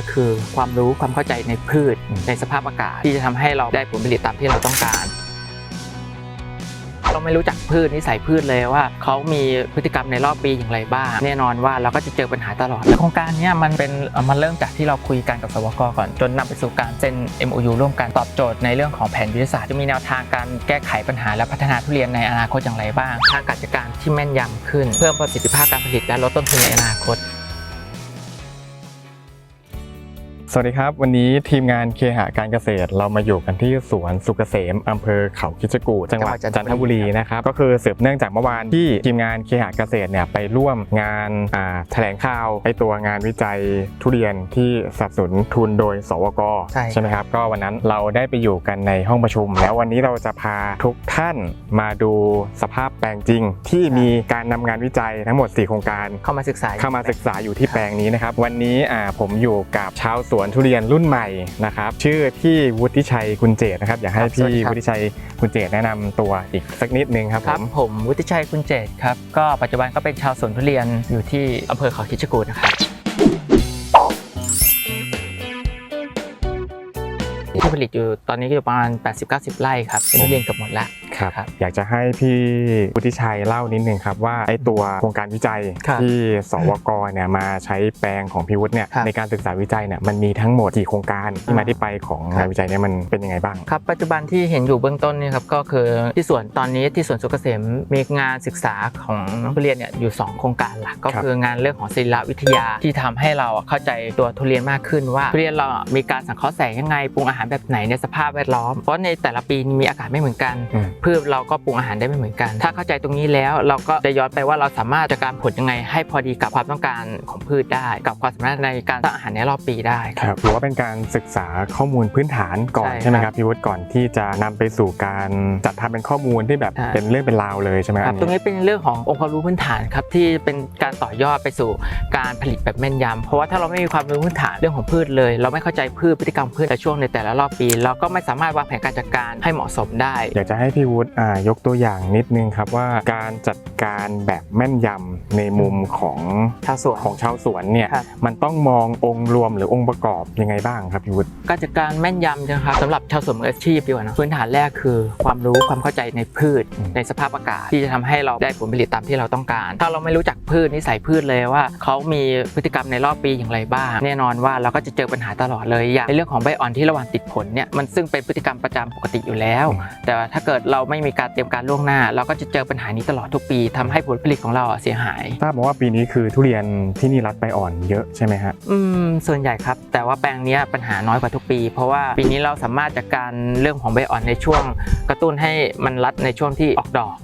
กคือความรู้ความเข้าใจในพืชในสภาพอากาศ ที่จะทำให้เราได้ผลผลิตตามที่เราต้องการ เราไม่รู้จักพืชนิสัยพืชเลยว่าเขามีพฤติกรรมในรอบปีอย่างไรบ้าง แน่นอนว่าเราก็จะเจอปัญหาตลอดโครงการเนี้ยมันเป็นเอ่อมันเริ่มจากที่เราคุยกันกับสวกก่อน จนนำไปสู่การเซ็น MOU ร่วมกันตอบโจทย์ในเรื่องของแผนยุทธศาสตร์จะมีแนวทางการแก้ไขปัญหาและพัฒนาทุเรียนในอนาคตอย่างไรบ้างทางการจัดการที่แม่นยำขึ้น เพิ่มประสิทธิภาพการผลิตและลดต้นทุนในอนาคต สวัสดีครับ วันนี้ทีมงานเคหะการเกษตร เรามาอยู่กันที่สวนสุกเกษมอำเภอเขาคิชกูฏจังหวัดจัจันนททบุบุรีรีนะครับก็คือสืบเนื่องจากเมื่อวานที่ทีมงานเคหะเกษตรเนี่ยไปร่วมงานอ่าแถลงข่าวไอตัวงานวิจัยทุเรียนที่สนับสนุนทุนโดย สวกใช่ไหมครับก็วันนั้นเราได้ไปอยู่กันในห้องประชุม แล้ววันนี้เราจะพาทุกท่านมาดูสภาพแปลงจริง ที่มีการนำงานวิจัยทั้งหมด 4 โครงการเข้ามาศึกษาเข้ามาศึกษาอยู่ที่แปลงนี้นะครับวันนี้อ่าผมอยู่กับชาวสวนทุเรียนรุ่นใหม่นะครับชื่อพี่วุฒิชัยคุณเจตนะครับอยากให้พี่วุฒิชัยคุณเจตแนะนำตัวอีกสักนิดนึงครับคผรับมผมวุฒิชัยคุณเจตครับก็ปัจจุบันก็เป็นชาวสวนทุเรียนอยู่ที่อำเภอเขาคิชกูฏนะครับที่ผลิตอยู่ตอนนี้ก็อยู่ประมาณ 80-90 ไร่ครับเป็นทุเรียนเกือบหมดแล้วครับครับอยากจะให้พี่วุฒิชัยเล่านิดนึงครับว่าไอ้ตัวโครงการวิจัยครับที่สวกเนี่ยมาใช้แปลงของพี่วุฒิเนี่ยครับในการศึกษาวิจัยเนี่ยมันมีทั้งหมดกี่โครงการที่มาที่ไปของครับงานวิจัยเนี่ยมันเป็นยังไงบ้างครับปัจจุบันที่เห็นอยู่เบื้องต้นนี่ครับก็คือที่สวนตอนนี้ที่สวนสุกเกษมมีงานศึกษาของทุเรียนเนี่ยอยู่ 2 โครงการหลักก็ครับคืองานเรื่องของศิลปวิทยาที่ทำให้เราเข้าใจตัวทุเรียนมากขึ้นว่าทุเรียนเรามีการสังเคราะห์แสงยังไงปรุงอาหารแบบไหนในสภาพแวดล้อมเพราะในแต่ละปีมีอากาศไม่เหมือนกันอืมพืชเราก็ปรุงอาหารได้ไม่เหมือนกัน ถ้าเข้าใจตรงนี้แล้วเราก็จะย้อนไปว่าเราสามารถจัดการผลยังไง ให้พอดีกับความต้องการของพืชได้ กับความสามารถในการสร้างอาหารในรอบปีได้ครับถือว่าเป็นการศึกษาข้อมูลพื้นฐานก่อนใช่ใช่ไหมครับครับพี่วุฒิก่อนที่จะนำไปสู่การจัดทำเป็นข้อมูลที่แบบใช่เป็นเรื่องเป็นราวเลยใช่ไหมคอัรับนตรงนี้นี้เป็นเรื่องขององค์ความรู้พื้นฐานครับที่เป็นการต่อยอดไปสู่การผลิตแบบแม่นยำเพราะว่าถ้าเราไม่มีความรู้พื้นฐานเรื่องของพืชเลย เราไม่เข้าใจพืชพฤติกรรมพืชในช่วงในแต่ละรอบปี เราก็ไม่สามารถวางแผนการจัดการให้เหมาะสมได้ อยากจะให้พี่วุฒิอ่ายกตัวอย่างนิดนึงครับว่าการจัดการแบบแม่นยำในมุมของชาวสวนของชาวสวนเนี่ยครับมันต้องมององค์รวมหรือองค์ประกอบยังไงบ้างครับพี่วุฒิการจัดการแม่นยำนะครับสำหรับชาวสวนมืออาชีพดีกว่านะพื้นฐานแรกคือ ความรู้ความเข้าใจในพืชอืมในสภาพอากาศที่จะทำให้เราได้ผลผลิตตามที่เราต้องการ ถ้าเราไม่รู้จักพืชนิสัยพืชเลยว่าเขามีพฤติกรรมในรอบปีอย่างไรบ้าง แน่นอนว่าเราก็จะเจอปัญหาตลอดเลยอย่างในเรื่องของใบอ่อนที่ระหว่างติดผลเนี่ยมันซึ่งเป็นพฤติกรรมประจำปกติอยู่แล้ว แต่ว่าถ้าเกิดเราไม่มีการเตรียมการล่วงหน้า เราก็จะเจอปัญหานี้ตลอดทุกปีทำให้ผลผลิตของเราอะเสียหาย ทราบมาว่าปีนี้คือทุเรียนที่นี่รัดใบอ่อนเยอะใช่ไหมฮะอืมส่วนใหญ่ครับ แต่ว่าแปลงเนี้ยปัญหาน้อยกว่าทุกปี เพราะว่าปีนี้เราสามารถจัดการเรื่องของใบอ่อนในช่วงกระตุ้นให้มันรัดในช่วงที่ออกดอกอืม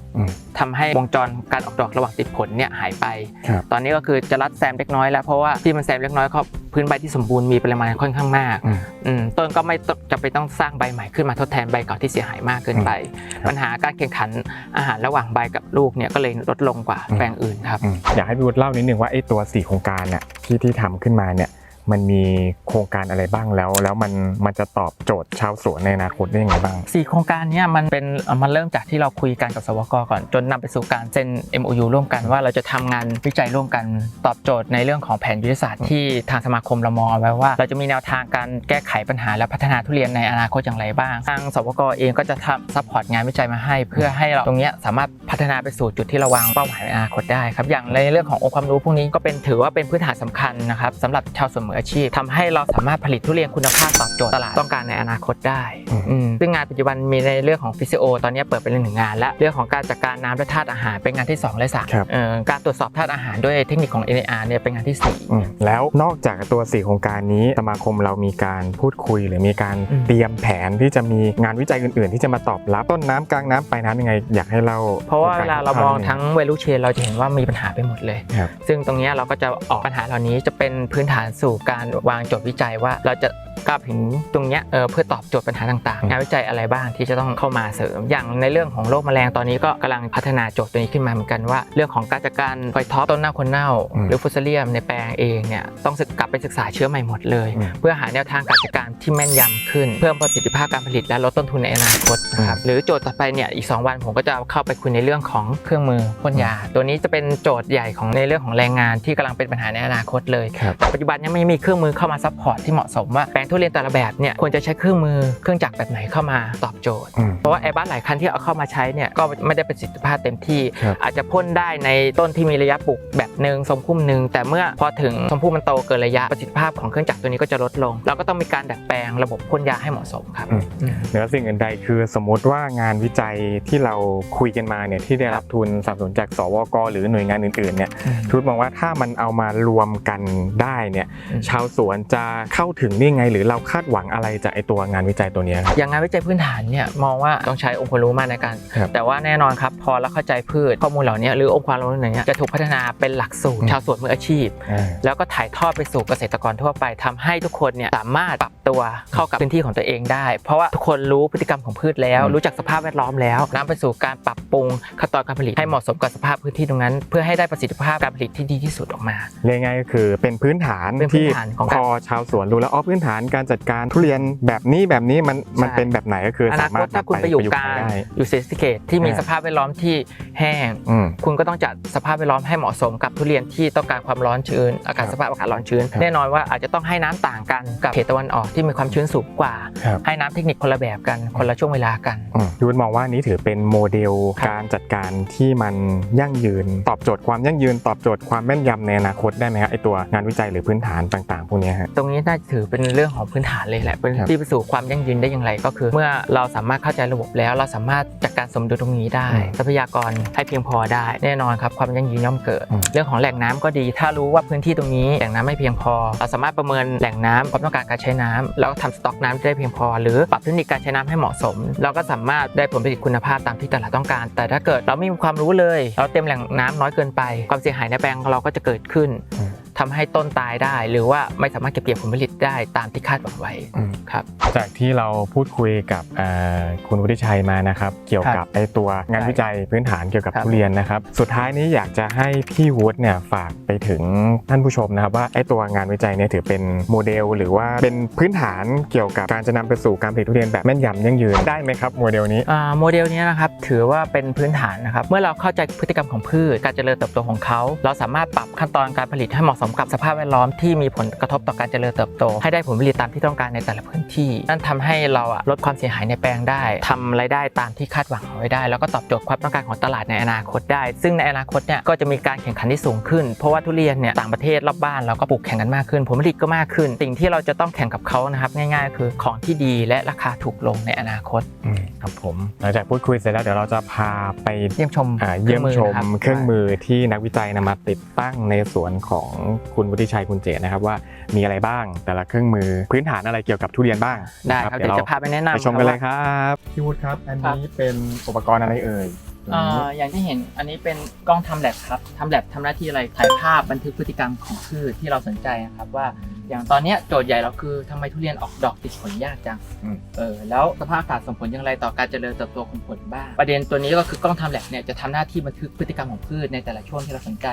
ทำให้วงจรการออกดอกระหว่างติดผลเนี่ยหายไปครับตอนนี้ก็คือจะรัดแซมเล็กน้อยแล้วเพราะว่าที่มันแซมเล็กน้อยเขาพื้นใบที่สมบูรณ์มีปริมาณค่อนข้างมากอืมอืมต้นก็ไม่ต้องจะไปต้องสร้างใบใหม่ขึ้นมาทดแทนใบเก่าที่เสียหายมากเกินไปครับปัญหาการแข่งขันอาหารระหว่างใบกับลูกเนี่ยก็เลยลดลงกว่าอืมแปลงอื่นครับอืมอยากให้พี่วุฒิเล่านิดนึงว่าไอ้ตัว4โครงการเนี่ยที่ที่ทำขึ้นมาเนี่ย มันมีโครงการอะไรบ้างแล้ว แล้วมันมันจะตอบโจทย์ชาวสวนในอนาคตได้ยังไงบ้าง สี่โครงการเนี้มันเป็นเอ่อมันเริ่มจากที่เราคุยกันกับสวกก่อน จนนำไปสู่การเซ็น MOU ร่วมกันว่าเราจะทำงานวิจัยร่วมกันตอบโจทย์ในเรื่องของแผนยุทธศาสตร์ที่ทางสมาคมเรามองเอาไว้ว่า เราจะมีแนวทางการแก้ไขปัญหาและพัฒนาทุเรียนในอนาคตอย่างไรบ้าง ทางสวกเองก็จะทำซัพพอร์ตงานวิจัยมาให้ เพื่อให้เราตรงเนี้ยสามารถพัฒนาไปสู่จุดที่เราวางเป้าหมายในอนาคตได้ครับอย่างในเรื่องขององค์ความรู้พวกนี้ก็เป็นถือว่าเป็นพื้นฐานสำคัญนะครับสำหรับชาวสวนมืออาชีพทำให้เราสามารถผลิตทุเรียนคุณภาพตอบโจทย์ตลาดต้องการในอนาคตได้อืมอืมซึ่งงานปัจจุบันมีในเรื่องของฟิสิโอตอนนี้เปิดเป็นหนึ่งงานและเรื่องของการจัดการน้ำและธาตุอาหารเป็นงานที่ 2 และครับ3เอ่อการตรวจสอบธาตุอาหารด้วยเทคนิคของ NAR เนี่ยเป็นงานที่อืมแล้วนอกจากตัว 4 โครงการนี้สมาคมเรามีการพูดคุย หรือมีการอืมเตรียมแผนที่จะมีงานวิจัยอื่น ๆ ที่จะมาตอบรับต้นน้ำกลางน้ำปลายน้ำยังไงอยากให้เรา4เพราะว่าเวลาเรามองทั้งเวลูเชนเราจะเห็นว่ามีปัญหาไปหมดเลยครับซึ่งตรงเนี้ยเราก็จะออกปัญหาเหล่านี้จะเป็นพื้นฐานสู่การวางโจทย์วิจัยว่าเราจะกลับถึงตรงเนี้ยเออเพื่อตอบโจทย์ปัญหาต่างอืมๆงานวิจัยอะไรบ้างที่จะต้องเข้ามาเสริม อย่างในเรื่องของโรคแมลงตอนนี้ก็กำลังพัฒนาโจทย์ตัวนี้ขึ้นมาเหมือนกันว่า เรื่องของการจัดการไฟท็อปต้นเน่าคนเน่า หรือฟุตเซเลียมในแปลงเองเนี่ยต้องศึกกลับไปศึกษาเชื้อใหม่หมดเลยอืมเพื่อหาแนวทางการจัดการที่แม่นยำขึ้น เพิ่มประสิทธิภาพการผลิตและลดต้นทุนในอนาคตนะครับหรือโจทย์ต่อไปเนี่ยอีก 2 วันผมก็จะเข้าไปคุยในเรื่องของเครื่องมือพ่นยา ตัวนี้จะเป็นโจทย์ใหญ่ของในเรื่องของแรงงานที่กำลังเป็นปัญหาในอนาคตเลยครับแต่ปัจจุบันยังไม่มีเครื่องมือเข้ามาซัพพอร์ตที่เหมาะสมว่าแปลงทุเรียนแต่ละแบบเนี่ยควรจะใช้เครื่องมือเครื่องจักรแบบไหนเข้ามาตอบโจทย์อืมเพราะว่าแอร์บัสหลายคันที่เอาเข้ามาใช้เนี่ยก็ไม่ได้ประสิทธิภาพเต็มที่ ครับ อาจจะพ่นได้ในต้นที่มีระยะปลูกแบบหนึ่งทรงพุ่มหนึ่งแต่เมื่อพอถึงทรงพุ่มมันโตเกินระยะประสิทธิภาพของเครื่องจักรตัวนี้ก็จะลดลง เราก็ต้องมีการดัดแปลงระบบพ่นยาให้เหมาะสมครับอืม อืม เหนือสิ่งอื่นใดคือสมมติว่างานวิจัยที่เราคุยกันมาเนี่ยที่ได้รับทุนสนับสนุนจากสวก หรือหน่วยงานอื่นๆเนี่ยทุตมองว่าถ้ามันเอามารวมกันได้เนี่ยอืมชาวสวนจะเข้าถึงได้ไง หรือเราคาดหวังอะไรจากไอตัวงานวิจัยตัวเนี้ยครับ อย่างงานวิจัยพื้นฐานเนี่ยมองว่าต้องใช้องค์ความรู้มากในการ ครับแต่ว่าแน่นอนครับพอเราเข้าใจพืชข้อมูลเหล่านี้หรือองค์ความรู้เหล่านี้จะถูกพัฒนาเป็นหลักสูตรอืม ชาวสวนมืออาชีพ อ่า แล้วก็ถ่ายทอดไปสู่เกษตรกรทั่วไปทำให้ทุกคนเนี่ยสามารถปรับตัวเข้ากับพื้นที่ของตัวเองได้ เพราะว่าทุกคนรู้พฤติกรรมของพืชแล้วอืมรู้จักสภาพแวดล้อมแล้วนำไปสู่การปรับปรุงขั้นตอนการผลิตให้เหมาะสมกับสภาพพื้นที่ตรงนั้น เพื่อให้ได้ประสิทธิภาพการผลิตที่ดีที่สุดออกมาเรียกง่ายๆก็คือเป็นพื้นฐานเป็นพื้นที่ฐานของพการอชาวสวนรู้แล้วอ๋อพื้นฐานการจัดการทุเรียนแบบนี้แบบนี้มันมันใช่เป็นแบบไหนก็คืออสานาคมารตถถ้าคุณนำไปอยู่ระยุกต์กลาใช้รได้อยู่เซสติเกตที่มีอ่าสภาพแวดล้อมที่แห้งอืมคุณก็ต้องจัดสภาพแวดล้อมให้เหมาะสมกับทุเรียนที่ต้องการความร้อนชื้น อากาศครับสภาพอากาศร้อนชื้นครับแน่นอนว่าอาจจะต้องให้น้ำต่างกันกับเขตตะวันออกที่มีความชื้นสูงกว่าครับให้น้ำเทคนิคคนละแบบกันคนละช่วงเวลากันอืมยูนมองว่านี้ถือเป็นโมเดลครับการจัดการที่มันยั่งยืน ตอบโจทย์ความยั่งยืน ตอบโจทย์ความแม่นยำในอนาคตได้ไหมครับไอตัวงานวิจัยหรือพื้นฐานต่างๆพวกเนี้ยฮะตรงนี้น่าจะถือเป็นเรื่องของพื้นฐานเลยแหละเป็นครับที่ไปสู่ความยั่งยืนได้อย่างไรก็คือ เมื่อเราสามารถเข้าใจระบบแล้ว เราสามารถจัดการสมดุลตรงนี้ได้อืมทรัพยากรให้เพียงพอได้แน่นอนครับความยั่งยืนย่อมเกิดอืมเรื่องของแหล่งน้ำก็ดี ถ้ารู้ว่าพื้นที่ตรงนี้แหล่งน้ำไม่เพียงพอ เราสามารถประเมินแหล่งน้ำความต้องการการใช้น้ำแล้วก็ทำสต็อกน้ำได้เพียงพอ หรือปรับเทคนิคการใช้น้ำให้เหมาะสม เราก็สามารถได้ผลผลิตคุณภาพตามที่ตลาดต้องการ แต่ถ้าเกิดเราไม่มีความรู้เลย เราเต็มแหล่งน้ำน้อยเกินไป ความเสียหายในแปลงของเราก็จะเกิดขึ้นอืม ทำให้ต้นตายได้ หรือว่าไม่สามารถเก็บเกี่ยวผลผลิตได้ตามที่คาดหวังไว้อืมครับจากที่เราพูดคุยกับอ่าคุณวุฒิชัยมานะครับ เกี่ยวกับไอตัวงานใช่วิจัยพื้นฐานเกี่ยวกับครับทุเรียนนะครับ สุดท้ายนี้อยากจะให้พี่วุฒิเนี่ยฝากไปถึงท่านผู้ชมนะครับ ว่าไอตัวงานวิจัยเนี่ยถือเป็นโมเดล หรือว่าเป็นพื้นฐานเกี่ยวกับการจะนำไปสู่การผลิตทุเรียนแบบแม่นยำยั่งยืนได้ไหมครับโมเดลนี้อ่าโมเดลเนี้ยนะครับถือว่าเป็นพื้นฐานนะครับเมื่อเราเข้าใจพฤติกรรมของพืช การเจริญเติบโตของเขา เราสามารถปรับขั้นตอนการผลิตให้เหมาะสมกับสภาพแวดล้อมที่มีผลกระทบต่อการเจริญเติบโต ให้ได้ผลผลิตตามที่ต้องการในแต่ละพื้นที่ นั่นทำให้เราอะลดความเสียหายในแปลงได้ทำรายได้ตามที่คาดหวังเอาไว้ได้ แล้วก็ตอบโจทย์ความต้องการของตลาดในอนาคตได้ ซึ่งในอนาคตเนี่ยก็จะมีการแข่งขันที่สูงขึ้น เพราะว่าทุเรียนเนี่ยต่างประเทศรอบบ้านเราก็ปลูกแข่งกันมากขึ้น ผลผลิตก็มากขึ้น สิ่งที่เราจะต้องแข่งกับเขานะครับง่ายๆ คือของที่ดีและราคาถูกลงในอนาคตอืมครับผมหลังจากพูดคุยเสร็จแล้วเดี๋ยวเราจะพาไปเยี่ยมชมอ่าเยี่ยมชมนะครับเครื่องมือที่นักวิจัยนำมาติดตั้งในสวนของคุณวุฒิชัยคุณเจตนะครับว่ามีอะไรบ้างแต่ละเครื่องมือพื้นฐานอะไรเกี่ยวกับทุเรียนบ้างได้ครับนะเดี๋ยวจะพาไปแนะนำไปชมกันเลยครับครับพี่วุฒิครับ อันนี้เป็นอุปกรณ์อะไรเอ่ยว่าอ่าอย่างที่เห็นอันนี้เป็นกล้องทำแลบครับทำแลบทำหน้าที่อะไรถ่ายภาพบันทึกพฤติกรรมของพืชที่เราสนใจนะครับว่าอย่างตอนเนี้ยโจทย์ใหญ่เราคือทำไมทุเรียนออกดอกติดผลยากจังอืมเออแล้วสภาพอากาศส่งผลอย่างไรต่อการเจริญเติบโตของผลบ้างประเด็นตัวนี้ก็คือกล้องทำแลบเนี่ยจะทำหน้าที่บันทึกพฤติกรรมของพืชในแต่ละช่วงที่เราสนใจ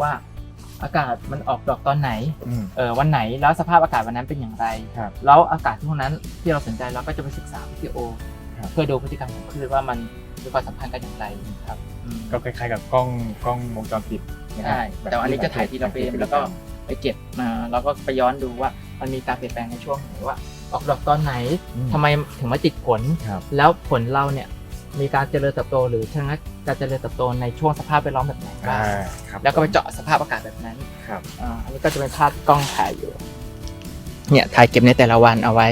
ว่า อากาศมันออกดอกตอนไหนอืม เออวันไหนแล้วสภาพอากาศวันนั้นเป็นอย่างไร ครับ แล้วอากาศช่วงนั้นที่เราสนใจเราก็จะไปศึกษาวิดีโอ ครับ เพื่อดูพฤติกรรมของพืชว่ามันมีความสัมพันธ์กันอย่างไรครับอืม ก็คล้ายๆกับกล้องกล้องวงจรปิดนะครัใช่บแต่ว่าอันนี้จะถ่ายทีละเฟรมแล้วก็ไปเก็บมาแล้วก็ไปย้อนดูว่ามันมีการเปลี่ยนแปลงในช่วงไหนว่าออกดอกตอนไหนอืม ทำไมถึงมาติดผล ครับ แล้วผลเราเนี่ย มีการเจริญเติบโตหรือชะงักการเจริญเติบโตในช่วงสภาพแวดล้อมแบบไหนบ้างอ่าครับแล้วก็ไปเจาะสภาพอากาศแบบนั้นครับอ่าอันนี้ก็จะเป็นภาพกล้องถ่ายอยู่ เนี่ยถ่ายเก็บในแต่ละวันเอาไว้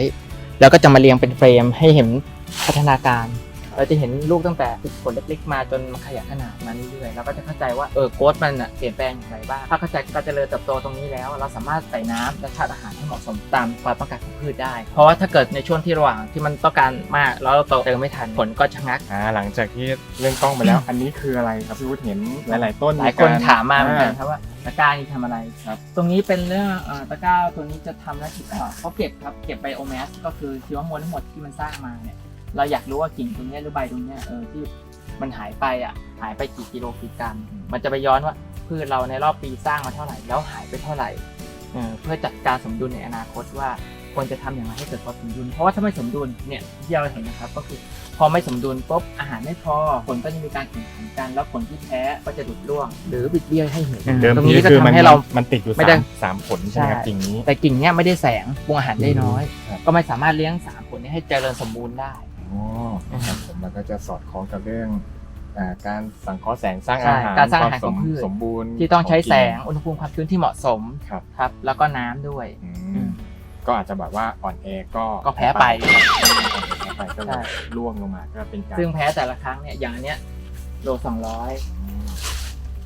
แล้วก็จะมาเรียงเป็นเฟรมให้เห็นพัฒนาการ เราจะเห็นลูกตั้งแต่ติดผลเล็กๆมาจนมันขยายขนาดมาเรื่อยๆแล้วก็จะเข้าใจว่าเออโกรดมันอะเปลี่ยนแปลงอย่างไรบ้างถ้าเข้าใจการเจริญเติบโตตรงนี้แล้ว เราสามารถใส่น้ำและธาตุอาหารให้เหมาะสมตามความต้องการของพืชได้ เพราะว่าถ้าเกิดในช่วงที่ระหว่างที่มันต้องการมากแล้วเราเติมไม่ทันผลก็ชะงัก อ่าหลังจากที่เล่นกล้องไปแล้ว อันนี้คืออะไรครับพี่วุฒิเห็นหลาย ๆ ต้นหลายคนกรถามมาเหมือนกันอ่ครับว่าตะกร้านี่ทำอะไรครับ ตรงนี้เป็นเรื่องเอ่อตะกร้าตัวนี้จะทำหน้าที่อ่าเขาเก็บครับ เก็บไบโอแมสก็คือชีวมวลทั้งหมดที่มันสร้างมาเนี่ย เราอยากรู้ว่ากิ่งตรงเนี้ยหรือใบตรงเนี้ยเออที่มันหายไปอะหายไปกี่กิโลกี่กรัม มันจะไปย้อนว่าพืชเราในรอบปีสร้างมาเท่าไหร่แล้วหายไปเท่าไหร่เออเพื่อจัดการสมดุลในอนาคตว่าควรจะทำอย่างไรให้เกิดความสมดุล เพราะว่าถ้าไม่สมดุลเนี่ยที่เราเห็นนะครับก็คือพอไม่สมดุลปุ๊บอาหารไม่พอผลก็จะมีการแข่งขันกัน แล้วผลที่แพ้ก็จะดุดร่วง หรือบิดเบี้ยวให้เห็นเดิมตรงทีนี้ก็คือมันทำให้เรามันติดอยู่ไม่สาได้มสามผลใช่ไหมครับใช่จริงนี้แต่กิ่งเนี้ยไม่ได้แสงปรุงอาหารได้น้อยครับก็ไม่สามารถเลี้ยงสามผลนี้ให้เจริญสมบูรณ์ได้ อ๋อครับผมมันก็จะสอดคล้องกับเรื่องอ่าการสังเคราะห์แสงสร้างใช่อาหารการสร้างอาหารควมของพืช สมบูรณ์ที่ต้องใช้แสงขอุณหภูมิความชื้นที่เหมาะสมกิ่งครับครับ แล้วก็น้ำด้วย อือืมมก็อาจจะแบบว่าอ่อนแอก็ก็แพ้ไปแพ้ไปก็ใช่ร่วงลงมาก็เป็นการซึ่งแพ้แต่ละครั้งเนี่ยอย่างอันเนี้ยโลสองร้อยอืม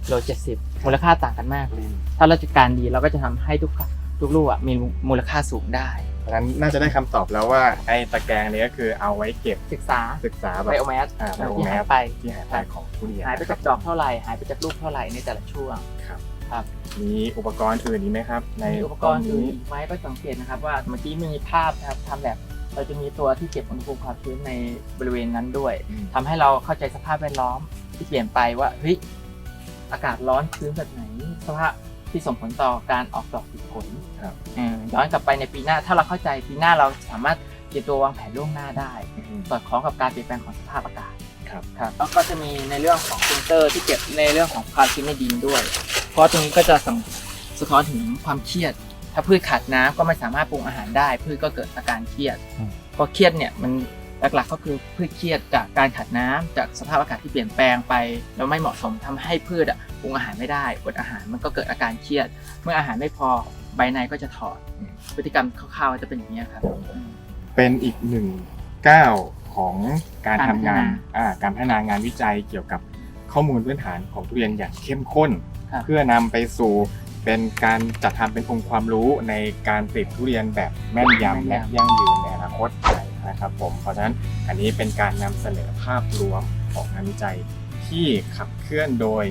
โลเจ็ดสิบมูลค่าต่างกันมากเลย ถ้าเราจัดการดีเราก็จะทำให้ทุกทุกลูกอะมีมูลค่าสูงได้ เพราะฉะนั้นน่าจะได้คำตอบแล้วว่าไอ้ตะแกรงนี้ก็คือเอาไว้เก็บศึกษาศึกษาแบไบบโอแมสอ่า Biomass ที่หายไป ที่หายไปของทุเรียนหายไปจากดอกเท่าไหร่หายไปจากลูกเท่าไหร่ในแต่ละช่วง ครับครับ มีอุปกรณ์อื่นอีกไหมครับ ในมีอุปกรณ์อื่นอีกไหมก็สังเกตนะครับว่าเมื่อกี้มีภาพนะครับทำแบบเราจะมีตัวที่เก็บอุณหภูมิความชื้นในบริเวณนั้นด้วยอืม ทำให้เราเข้าใจสภาพแวดล้อมที่เปลี่ยนไปว่าเฮ้ยอากาศร้อนชื้นแบบไหนสภาพ ที่ส่งผลต่อการออกดอกติดผลครับเออย้อนกลับไปในปีหน้าถ้าเราเข้าใจปีหน้าเราสามารถเตรียมตัววางแผนล่วงหน้าได้อืมสอดคล้องกับการเปลี่ยนแปลงของสภาพอากาศครับครับแล้วก็จะมีในเรื่องของฟิลเตอร์ที่เก็บในเรื่องของความชื้นในดินด้วย เพราะตรงนี้ก็จะส่งสะท้อนถึงความเครียด ถ้าพืชขาดน้ำก็ไม่สามารถปรุงอาหารได้ พืชก็เกิดอาการเครียดอืมเพราะเครียดเนี่ยมัน หลักๆก็คือพืชเครียดจากการขาดน้ำจากสภาพอากาศที่เปลี่ยนแปลงไปแล้วไม่เหมาะสมทำให้พืชอะปรุงอาหารไม่ได้อดอาหารมันก็เกิดอาการเครียด เมื่ออาหารไม่พอใบในก็จะถอดพฤติกรรมคร่าวๆจะเป็นอย่างนี้ยครับอืมเป็นอีกหนึ่งก้าวของการการทำงานพัฒนาอ่าการพัฒนางานวิจัยเกี่ยวกับข้อมูลพื้นฐานของทุเรียนอย่างเข้มข้นครับเพื่อนำไปสู่เป็นการจัดทำเป็นองค์ความรู้ในการผลิตทุเรียนแบบแม่นยำและยั่งยืนในอนาคต นะครับผมเพราะฉะนั้นอันนี้เป็นการนำเสนอภาพรวมของงานวิจัยที่ขับเคลื่อนโดย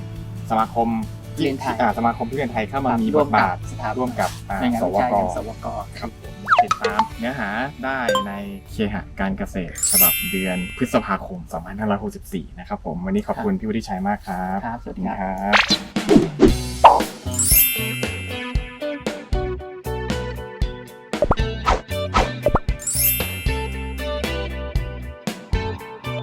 สมาคมทุเรียนไทยอ่าสมาคมทุเรียนไทยเข้ามามีบร่วทมกับบาทสถาบันร่วมกับอ่าในงานสวิวจัยกอย่างสวกครับผมติดตามเนื้อหาได้ในเคหะการเกษตร ฉบับเดือนพฤษภาคม 2564 นะครับผม วันนี้ขอบคุณพี่วุฒิชัยมากครับ ครับ สวัสดีขอบคคุรัณบครับ